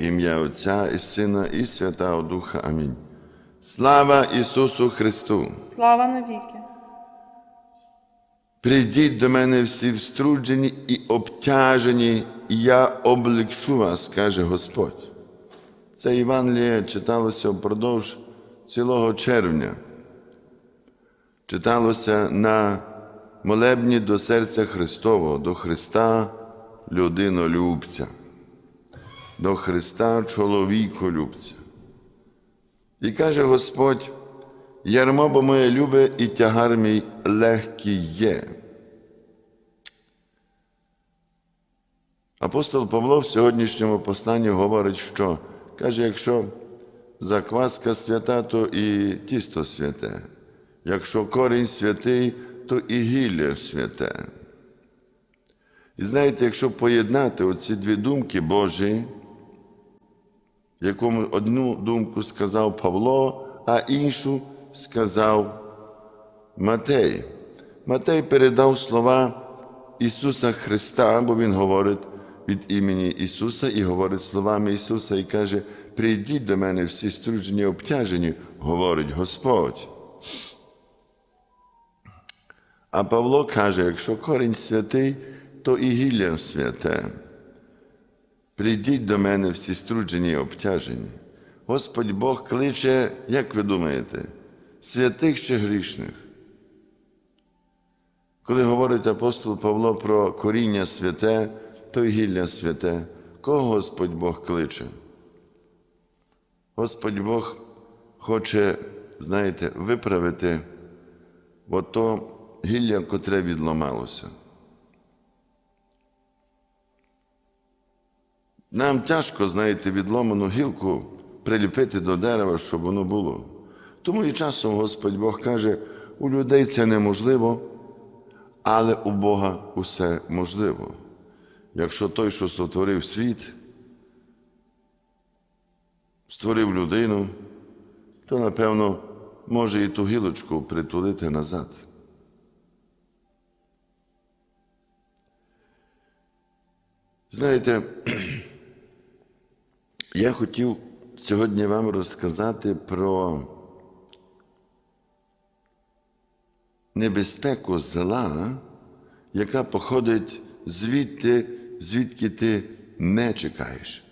Ім'я Отця і Сина, і Святого Духа. Амінь. Слава Ісусу Христу! Слава навіки. Прийдіть до мене всі вструджені і обтяжені, і я облегчу вас, каже Господь. Це Євангеліє читалося впродовж цілого червня. Читалося на молебні до серця Христового, до Христа людинолюбця, до Христа чоловіколюбця. І каже Господь, ярмо бо моє любе і тягар мій легкий є. Апостол Павло в сьогоднішньому посланні говорить, що каже, якщо закваска свята, то і тісто святе, якщо корінь святий, то і гілля святе. І знаєте, якщо поєднати оці дві думки Божі, якому одну думку сказав Павло, а іншу сказав Матей. Матей передав слова Ісуса Христа, бо Він говорить від імені Ісуса і говорить словами Ісуса і каже: Прийдіть до мене всі струджені, обтяжені, говорить Господь. А Павло каже: якщо корінь святий, то і гілля святе. Прийдіть до мене всі струджені і обтяжені. Господь Бог кличе, як ви думаєте, святих чи грішних? Коли говорить апостол Павло про коріння святе, то й гілля святе, кого Господь Бог кличе? Господь Бог хоче, знаєте, виправити ото гілля, котре відломалося. Нам тяжко, знаєте, відломану гілку приліпити до дерева, щоб воно було. Тому і часом Господь Бог каже, у людей це неможливо, але у Бога усе можливо. Якщо той, що сотворив світ, створив людину, то, напевно, може і ту гілочку притулити назад. Знаєте, я хотів сьогодні вам розказати про небезпеку зла, яка походить звідти, звідки ти не чекаєш.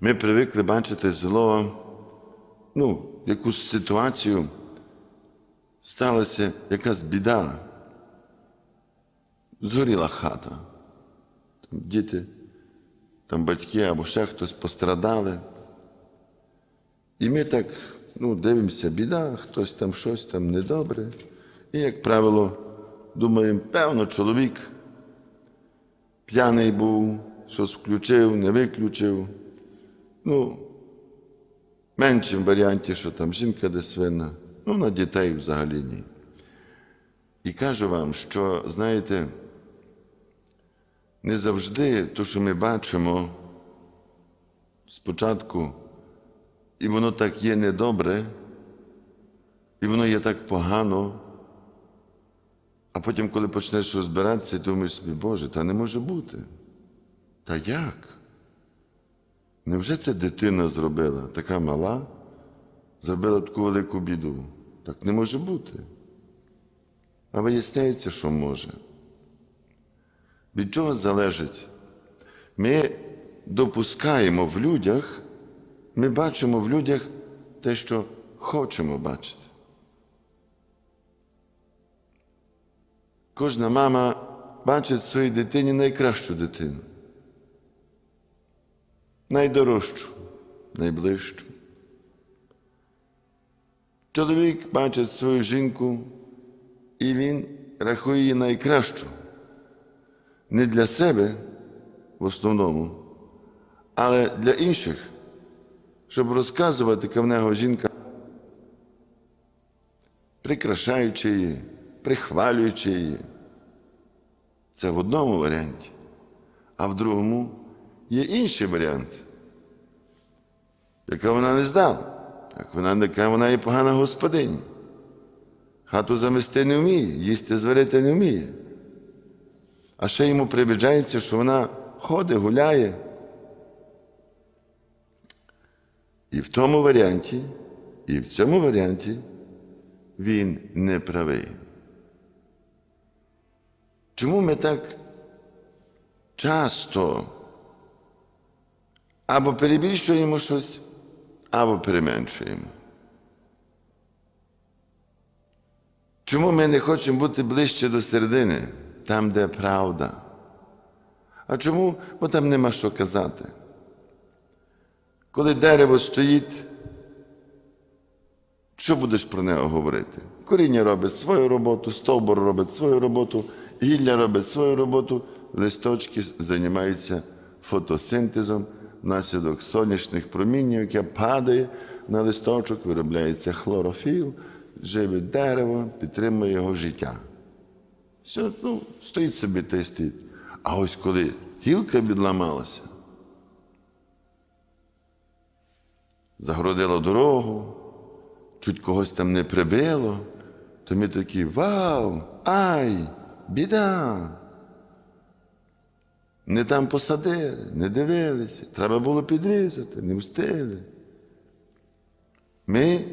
Ми привикли бачити зло, ну, якусь ситуацію, сталася якась біда, згоріла хата, там діти, там батьки або ще хтось пострадали. І ми так ну, дивимося, біда, хтось там щось там недобре. І, як правило, думаємо, певно, чоловік п'яний був, щось включив, не виключив. Ну, меншим варіанті, що там жінка десь винна, ну, на дітей взагалі ні. І кажу вам, що, знаєте, не завжди те, що ми бачимо спочатку, і воно так є недобре, і воно є так погано, а потім, коли почнеш розбиратися, думаєш собі, Боже, та не може бути. Та як? Невже це дитина зробила, така мала, зробила таку велику біду? Так не може бути. А виясняється, що може. Від чого залежить? Ми допускаємо в людях, ми бачимо в людях те, що хочемо бачити. Кожна мама бачить в своїй дитині найкращу дитину, найдорожчу, найближчу. Чоловік бачить свою жінку, і він рахує її найкращу. Не для себе в основному, але для інших, щоб розказувати, нього жінка, прикрашаючи її, прихвалюючи її. Це в одному варіанті, а в другому є інший варіант, яка вона не здала, як вона, яка вона є погана господиня. Хату замести не вміє, їсти зварити не вміє. А ще йому прибіджається, що вона ходить, гуляє. І в тому варіанті, і в цьому варіанті він не правий. Чому ми так часто або перебільшуємо щось, або переменшуємо? Чому ми не хочемо бути ближче до середини, там, де правда? А чому? Бо там нема що казати. Коли дерево стоїть, що будеш про нього говорити? Коріння робить свою роботу, стовбур робить свою роботу, гілля робить свою роботу, листочки займаються фотосинтезом внаслідок сонячних проміння, яке падає на листочок, виробляється хлорофіл, живе дерево, підтримує його життя. Все, ну, стоїть собі та й стоїть. А ось коли гілка відламалася, загородила дорогу, чуть когось там не прибило, то ми такі вау, ай, біда. Не там посадили, не дивилися, треба було підрізати, не встигли. Ми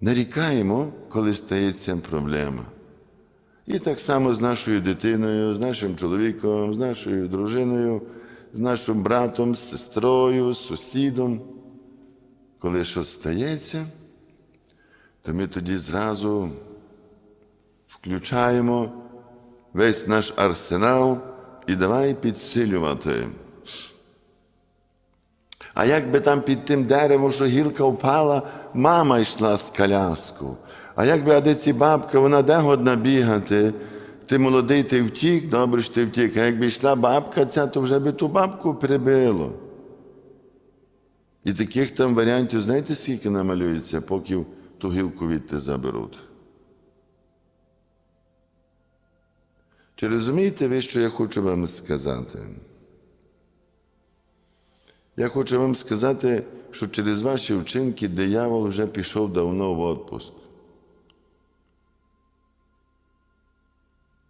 нарікаємо, коли стається проблема. І так само з нашою дитиною, з нашим чоловіком, з нашою дружиною, з нашим братом, з сестрою, з сусідом. Коли щось стається, то ми тоді зразу включаємо весь наш арсенал і давай підсилювати. А як би там під тим деревом, що гілка впала, мама йшла з коляску. А як би адиці бабка, вона де годна бігати, ти молодий, ти втік, добре що ти втік. А якби йшла бабка ця, то вже би ту бабку прибило. І таких там варіантів, знаєте, скільки намалюється, поки ту гілку відти заберуть. Чи розумієте ви, що я хочу вам сказати? Я хочу вам сказати, що через ваші вчинки диявол вже пішов давно в відпуск.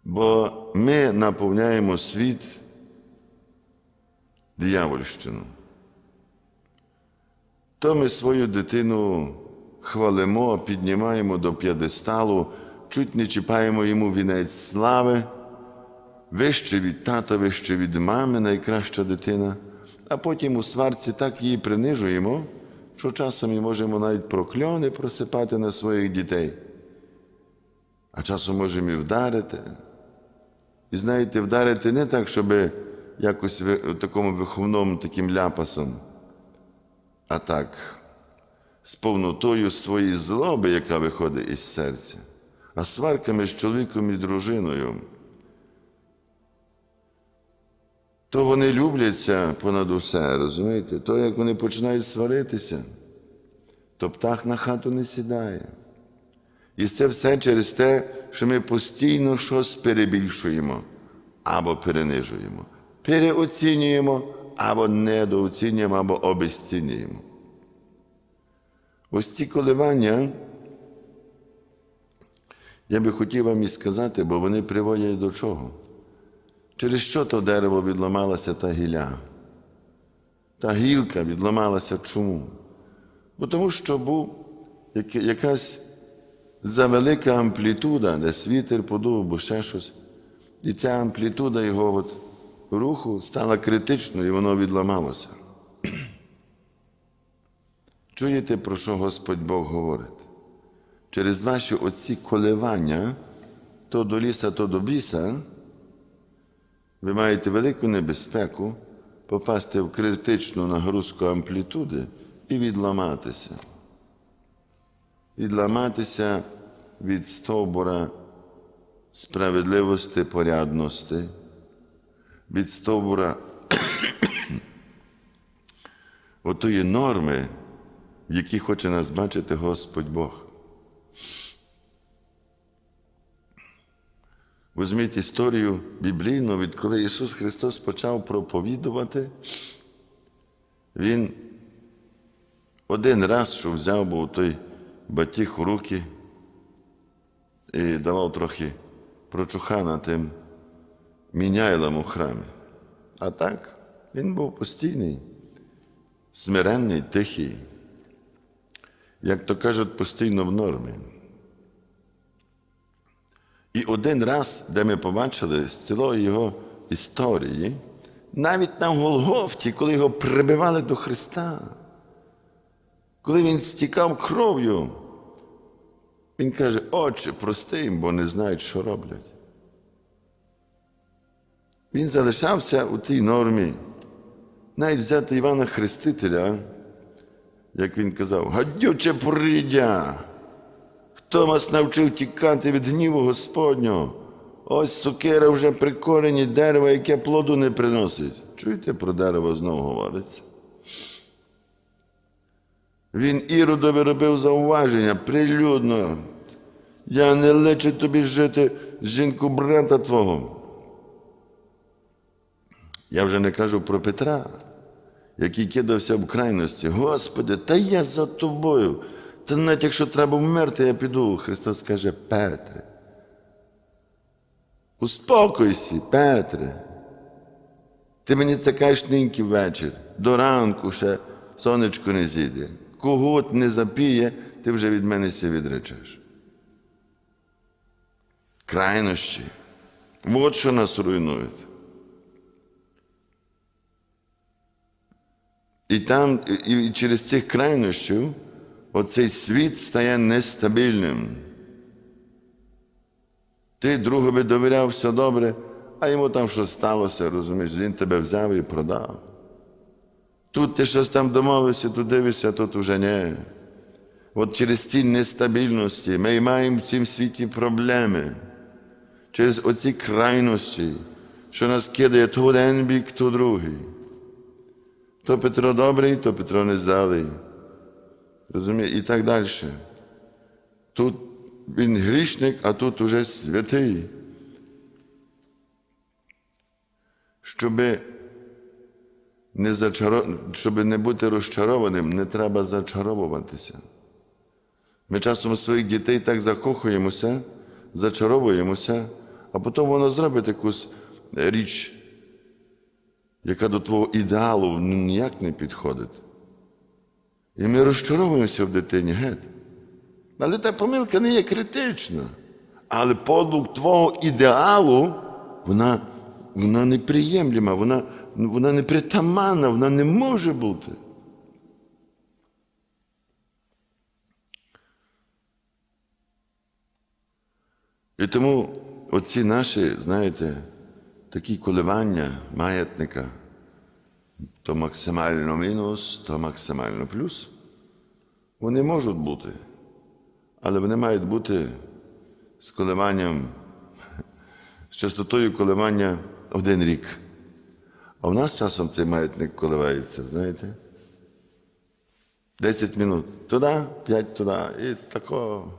Бо ми наповняємо світ диявольщину. То ми свою дитину хвалимо, піднімаємо до п'єдесталу, чуть не чіпаємо йому вінець слави, вище від тата, вище від мами, найкраща дитина, а потім у сварці так її принижуємо, що часом і можемо навіть прокльони просипати на своїх дітей, а часом можемо і вдарити. І знаєте, вдарити не так, щоб якось такому виховному таким ляпасом, а так, з повнотою своєї злоби, яка виходить із серця, а сварками з чоловіком і дружиною. То вони любляться понад усе, розумієте? То як вони починають сваритися, то птах на хату не сідає. І це все через те, що ми постійно щось перебільшуємо або перенижуємо, переоцінюємо або недооцінюємо, або обесцінюємо. Ось ці коливання, я би хотів вам і сказати, бо вони приводять до чого? Через що то дерево відламалася та гілля? Та гілка відламалася чому? Бо тому що був яка- якась завелика амплітуда, десь вітер подув, або ще щось. І ця амплітуда його от руху стала критичною, і воно відламалося. Чуєте, про що Господь Бог говорить? Через ваші оці коливання, то до ліса, то до біса, ви маєте велику небезпеку попасти в критичну нагрузку амплітуди і відламатися. Відламатися від стовбура справедливості, порядності, від стовбура отої норми, в якій хоче нас бачити Господь Бог. Візьміть історію біблійну, відколи Ісус Христос почав проповідувати, Він один раз, що взяв був той батіг у руки і давав трохи прочухана тим міняйлам у храмі. А так, він був постійний, смиренний, тихий. Як то кажуть, постійно в нормі. І один раз, де ми побачили з цілої його історії, навіть на Голгофті, коли його прибивали до Христа, коли він стікав кров'ю, він каже, Отче, прости їм, бо не знають, що роблять. Він залишався у тій нормі. Навіть взяти Івана Хрестителя, як він казав, гадюче прийдя. Хто вас навчив тікати від гніву Господнього? Ось сукера вже при дерева, яке плоду не приносить. Чуєте, про дерево знову говориться? Він Іродові робив зауваження прилюдно. Я не лечу тобі жити з жінку брата твого. Я вже не кажу про Петра, який кидався в крайності. Господи, та я за тобою. Та навіть якщо треба вмерти, я піду. Христос каже, Петре. Успокойся, Петре. Ти мені це кажеш ниньки вечір, до ранку ще сонечко не зійде. Когот не запіє, ти вже від мене все відречеш. Крайнощі. От що нас руйнує. І там, і через цих крайнощів оцей світ стає нестабільним. Ти другові довіряв все добре, а йому там щось сталося, розумієш, він тебе взяв і продав. Тут ти щось там домовився, тут дивишся, тут уже ні. От через ці нестабільності ми маємо в цім світі проблеми. Через оці крайності, що нас кидає то один бік, то другий. То Петро добрий, то Петро нездалий. Розумієте? І так далі. Тут він грішник, а тут уже святий. Щоби не, зачаро... Щоби не бути розчарованим, не треба зачаровуватися. Ми часом своїх дітей так закохуємося, зачаровуємося, а потім воно зробить якусь річ, яка до твого ідеалу ніяк не підходить. І ми розчаровуємося в дитині геть. Але та помилка не є критична. Але подлук твого ідеалу, вона, вона неприємлема, вона, вона непритаманна, вона не може бути. І тому оці наші, знаєте, такі коливання маятника, то максимально мінус, то максимально плюс, вони можуть бути, але вони мають бути з коливанням, з частотою коливання один рік. А в нас часом цей маятник коливається, знаєте? 10 минут туди, 5 туди. І такого.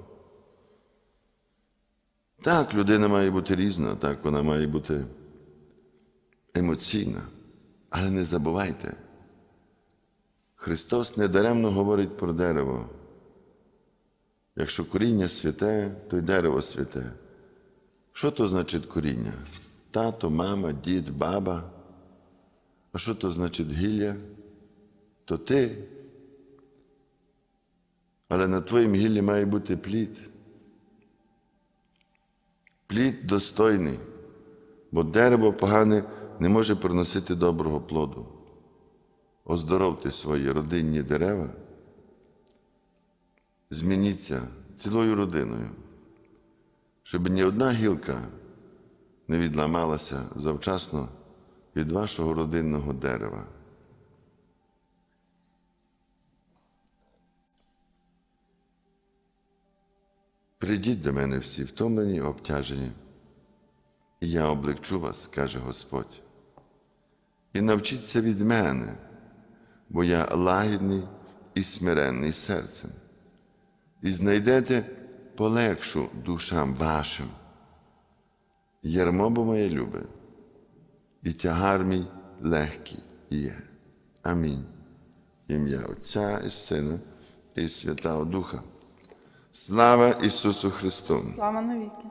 Так, людина має бути різна, так, вона має бути емоційна. Але не забувайте, Христос недаремно говорить про дерево. Якщо коріння святе, то й дерево святе. Що то значить коріння? Тато, мама, дід, баба. А що то значить гілля? То ти. Але на твоїм гіллі має бути плід. Плід достойний, бо дерево погане не може приносити доброго плоду. Оздоровте свої родинні дерева, змініться цілою родиною, щоб ні одна гілка не відламалася завчасно від вашого родинного дерева. Прийдіть до мене всі втомлені, обтяжені, і я облегчу вас, каже Господь. І навчіться від мене, бо я лагідний і смиренний серцем, і знайдете полегшу душам вашим. Ярмо бо моє любе, і тягар мій легкий є. Амінь. Ім'я Отця і Сина, і Святого Духа. Слава Ісусу Христу! Слава навіки.